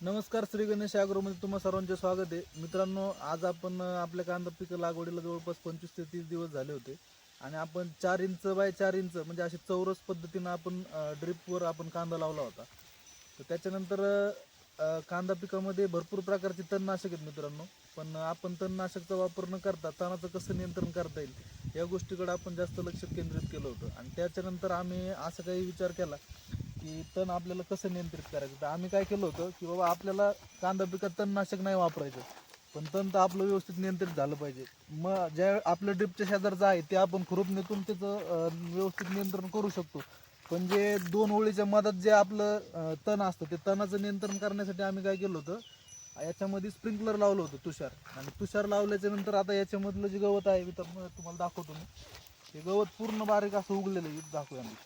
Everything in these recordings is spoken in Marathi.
नमस्कार श्री गणेशमध्ये तुम्हा सर्वांचे स्वागत आहे. मित्रांनो आज आपण आपल्या कांदा पीक लागवडीला जवळपास पंचवीस ते तीस दिवस झाले होते. आणि आपण चार इंच बाय चार इंच म्हणजे असे चौरस पद्धतीनं आपण ड्रिपवर आपण कांदा लावला होता. तर त्याच्यानंतर कांदा पिकामध्ये भरपूर प्रकारचे तणनाशक आहेत मित्रांनो. पण आपण तणनाशकचा वापर न करता तणाचं कसं नियंत्रण करता येईल या गोष्टीकडे आपण जास्त लक्ष केंद्रित केलं होतं. आणि त्याच्यानंतर आम्ही असा काही विचार केला की तण आपल्याला कसं नियंत्रित करायचं? तर आम्ही काय केलं होतं की बाबा आपल्याला कांदा पिकात तणनाशक नाही वापरायचं. पण तण तर आपलं व्यवस्थित नियंत्रित झालं पाहिजे. मग ज्या आपलं ड्रिपच्या शेजारचं आहे ते आपण खुरपणीतून त्याचं व्यवस्थित नियंत्रण करू शकतो. पण जे दोन ओळीच्या मधात जे आपलं तण असतं ते तणाचं नियंत्रण करण्यासाठी आम्ही काय केलं होतं? याच्यामध्ये स्प्रिंकलर लावलं होतं तुषार. आणि तुषार लावल्याच्या नंतर आता याच्यामधलं जे गवत आहे मी तर तुम्हाला दाखवतो मी. हे गवत पूर्ण बारीक असं उगलेलं आहे दाखवूया आम्ही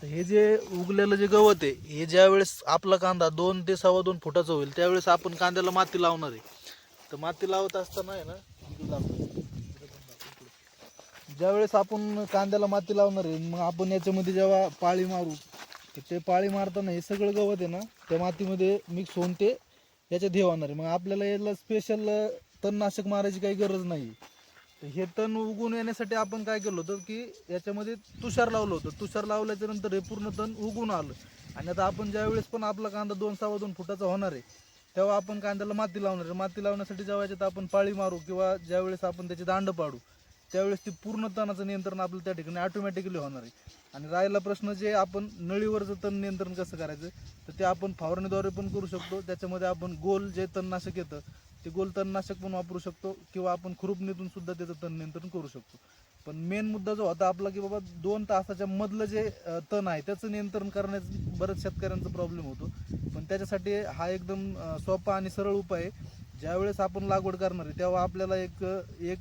तर हे जे उगलेलं जे गवत आहे हे ज्या वेळेस आपला कांदा दोन ते सव्वा दोन फुटाचा होईल त्यावेळेस आपण कांद्याला माती लावणार आहे. तर माती लावत असताना आहे ना ज्यावेळेस आपण कांद्याला माती लावणार आहे मग आपण याच्यामध्ये जेव्हा पाळी मारू तर ते पाळी मारताना हे सगळं गवत आहे ना त्या मातीमध्ये मिक्स होऊन ते याच्यात हे होणार आहे. मग आपल्याला याला स्पेशल तणनाशक मारायची काही गरज नाही. तर हे तण उगून येण्यासाठी आपण काय केलं होतं की याच्यामध्ये तुषार लावलं होतं. तुषार लावल्याच्या नंतर हे पूर्ण तण उगून आलं. आणि आता आपण ज्यावेळेस पण आपला कांदा दोन सव्वा दोन फुटाचा होणार आहे तेव्हा आपण कांद्याला माती लावणार आहे. माती लावण्यासाठी जेव्हा याच्यात आपण पाळी मारू किंवा ज्यावेळेस आपण त्याची दांड पाडू त्यावेळेस ती पूर्ण तणाचं नियंत्रण आपलं त्या ठिकाणी ऑटोमॅटिकली होणार आहे. आणि राहिला प्रश्न जे आपण नळीवरचं तण नियंत्रण कसं करायचं तर ते आपण फवारणीद्वारे पण करू शकतो. त्याच्यामध्ये आपण गोल जे तणनाशक येतं ते गोल तणनाशक पण वापरू शकतो किंवा आपण खुरुपणीतून सुद्धा त्याचं तण नियंत्रण करू शकतो. पण मेन मुद्दा जो होता आपला की बाबा दोन तासाच्या मधलं जे तण आहे त्याचं नियंत्रण करण्याचं बऱ्याच शेतकऱ्यांचा प्रॉब्लेम होतो. पण त्याच्यासाठी हा एकदम सोपा आणि सरळ उपाय आहे. ज्यावेळेस आपण लागवड करणार आहे तेव्हा आपल्याला एक एक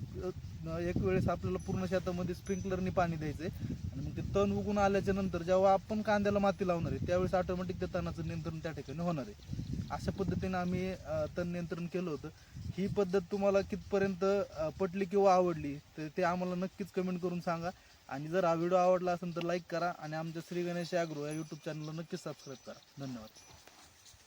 एक वेळेस आपल्याला पूर्ण शेतामध्ये स्प्रिंकलरनी पाणी द्यायचं आहे आणि मग ते तण उगून आल्याच्यानंतर जेव्हा आपण कांद्याला माती लावणार आहे त्यावेळेस ऑटोमॅटिक त्या तणाचं नियंत्रण त्या ठिकाणी होणार आहे. अशा पद्धतीने आम्ही तण नियंत्रण केलं होतं. ही पद्धत तुम्हाला कितपर्यंत पटली किंवा आवडली तर ते आम्हाला नक्कीच कमेंट करून सांगा. आणि जर हा व्हिडिओ आवडला असेल तर लाईक करा. आणि आमच्या श्री गणेश ॲग्रो या यूट्यूब चॅनलला नक्कीच सबस्क्राईब करा. धन्यवाद.